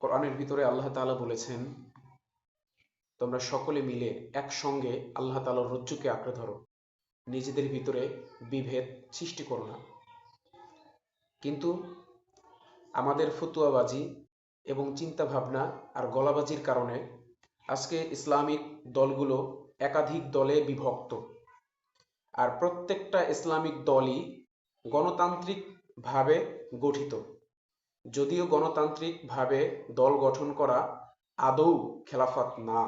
কোরআনের ভিতরে আল্লাহ তাআলা বলেছেন, তোমরা সকলে মিলে একসঙ্গে আল্লাহ তাআলার রজ্জুকে আঁকড়ে ধরো। নিজেদের ভিতরে বিভেদ সৃষ্টি করো না। কিন্তু আমাদের ফতুয়াবাজি এবং চিন্তা ভাবনা আর গলাবাজির কারণে আজকে ইসলামিক দলগুলো একাধিক দলে বিভক্ত। আর প্রত্যেকটা ইসলামিক দলই গণতান্ত্রিকভাবে গঠিত। যদিও গণতান্ত্রিকভাবে দল গঠন করা আদৌ খেলাফত না,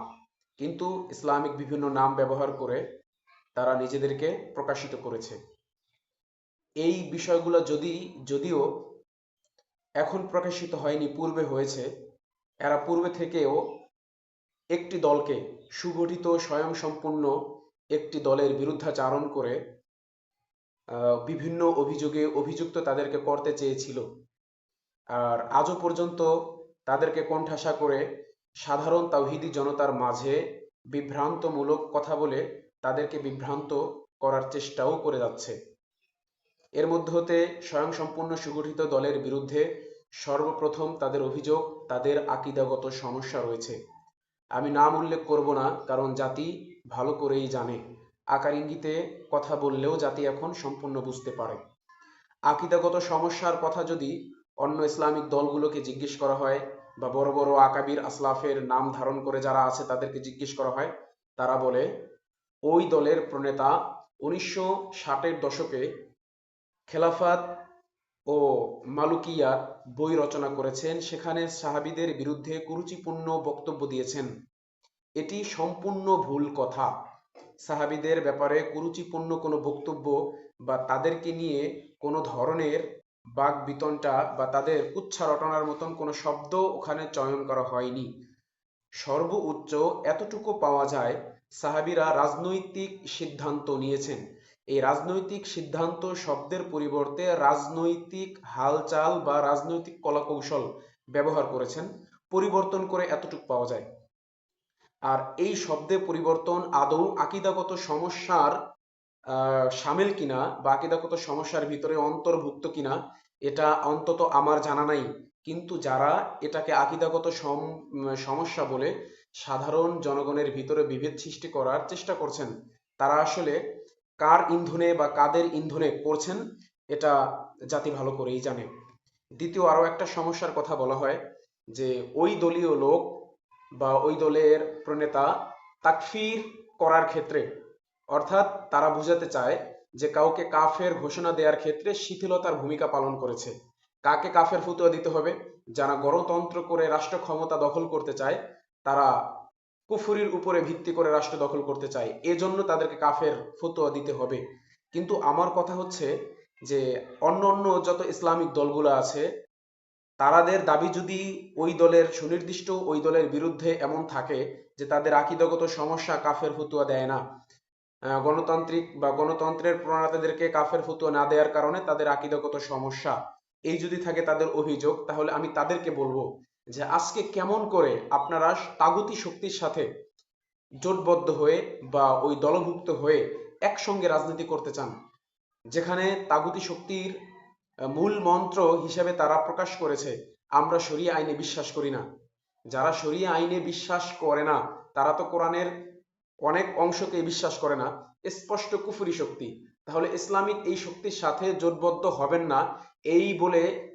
কিন্তু ইসলামিক বিভিন্ন নাম ব্যবহার করে তারা নিজেদেরকে প্রকাশিত করেছে। এই বিষয়গুলো যদি, যদিও এখন প্রকাশিত হয়নি, পূর্বে হয়েছে, এরা পূর্বে থেকেও একটি দলকে সুগঠিত, স্বয়ংসম্পূর্ণ একটি দলের বিরুদ্ধাচারণ করে বিভিন্ন অভিযোগে অভিযুক্ত তাদেরকে করতে চেয়েছিল। আর আজও পর্যন্ত তাদেরকে কোণঠাসা করে সাধারণ তাওহিদি জনতার মাঝে বিভ্রান্তমূলক কথা বলে তাদেরকে বিভ্রান্ত করার চেষ্টাও করে যাচ্ছে। এর মধ্যে হতে স্বয়ংসম্পূর্ণ সুগঠিত দলের বিরুদ্ধে সর্বপ্রথম তাদের অভিযোগ, তাদের আকিদাগত সমস্যা রয়েছে। আমি নাম উল্লেখ করব না, কারণ জাতি ভালো করেই জানে। আকার ইঙ্গিতে কথা বললেও জাতি এখন সম্পূর্ণ বুঝতে পারে। আকিদাগত সমস্যার কথা যদি অন্য ইসলামিক দলগুলোকে জিজ্ঞেস করা হয় বা বড় বড় আকাবির আসলাফের নাম ধারণ করে যারা আছে তাদেরকে জিজ্ঞেস করা হয়, তারা বলে, ওই দলের প্রণেতা উনিশশো ষাটের দশকে খেলাফাত ও মালুকিয়া বই রচনা করেছেন। সেখানে সাহাবিদের বিরুদ্ধে কুরুচিপূর্ণ বক্তব্য দিয়েছেন। এটি সম্পূর্ণ ভুল কথা। সাহাবিদের ব্যাপারে কুরুচিপূর্ণ কোনো বক্তব্য বা তাদেরকে নিয়ে কোনো ধরনের বাক বিতনটা বা তাদের কুচ্ছা রটনার মতন কোনো শব্দ ওখানে চয়ন করা হয়নি। সর্বোচ্চ এতটুকু পাওয়া যায় সাহাবিরা রাজনৈতিক সিদ্ধান্ত নিয়েছেন। এই রাজনৈতিক সিদ্ধান্ত শব্দের পরিবর্তে রাজনৈতিক হালচাল বা রাজনৈতিক কলাকৌশল ব্যবহার করেছেন। পরিবর্তন করে এতটুকু পাওয়া যায়। আর এই শব্দের পরিবর্তন আদৌ আকিদাগত সমস্যার সামিল কিনা বা আকিদাগত সমস্যার ভিতরে অন্তর্ভুক্ত কিনা, এটা অন্তত আমার জানা নাই। কিন্তু যারা এটাকে আকিদাগত সম- সমস্যা বলে সাধারণ জনগণের ভিতরে বিভেদ সৃষ্টি করার চেষ্টা করছেন, তারা আসলে কার ইন্ধনে বা কাদের ইন্ধনে করছেন এটা জাতি ভালো করেই জানে। দ্বিতীয় আরও একটা সমস্যার কথা বলা হয় যে, ওই দলীয় লোক বা ওই দলের প্রণেতা তাকফির করার ক্ষেত্রে অর্থাৎ তারা বুঝাতে চায় যে কাউকে কাফের ঘোষণা দেওয়ার ক্ষেত্রে শিথিলতার ভূমিকা পালন করেছে। কাকে কাফের ফতুয়া দিতে হবে? যারা গণতন্ত্র করে রাষ্ট্র ক্ষমতা দখল করতে চায়, তারা কুফুরির উপরে ভিত্তি করে রাষ্ট্র দখল করতে চায়, এজন্য তাদেরকে কাফের ফতুয়া দিতে হবে। কিন্তু আমার কথা হচ্ছে যে অন্য অন্য যত ইসলামিক দলগুলো আছে, তারাদের দাবি যদি ওই দলের সুনির্দিষ্ট ওই দলের বিরুদ্ধে এমন থাকে যে তাদের আকিদগত সমস্যা কাফের ফতুয়া দেয় না গণতান্ত্রিক বা গণতন্ত্রের প্রণেতাদেরকে কাফের ফতুয়া না দেওয়ার কারণে তাদের আকিদগত সমস্যা। এই যদি থাকে তাদের অভিযোগ, তাহলে আমি তাদেরকে বলব যে আজকে কেমন করে আপনারা তাগুতি শক্তির সাথে জোটবদ্ধ হয়ে বা ওই দলভুক্ত হয়ে একসঙ্গে রাজনীতি করতে চান, যেখানে তাগুতি শক্তির মূল মন্ত্র হিসেবে তারা প্রকাশ করেছে, আমরা শরিয়া আইনে বিশ্বাস করি না। যারা শরিয়া আইনে বিশ্বাস করে না, তারা তো কোরআনের অনেক অংশকে বিশ্বাস করে না, স্পষ্ট কুফুরি শক্তি। তাহলে ইসলামিক এই শক্তির সাথে জোটবদ্ধ হবেন না, এই বলে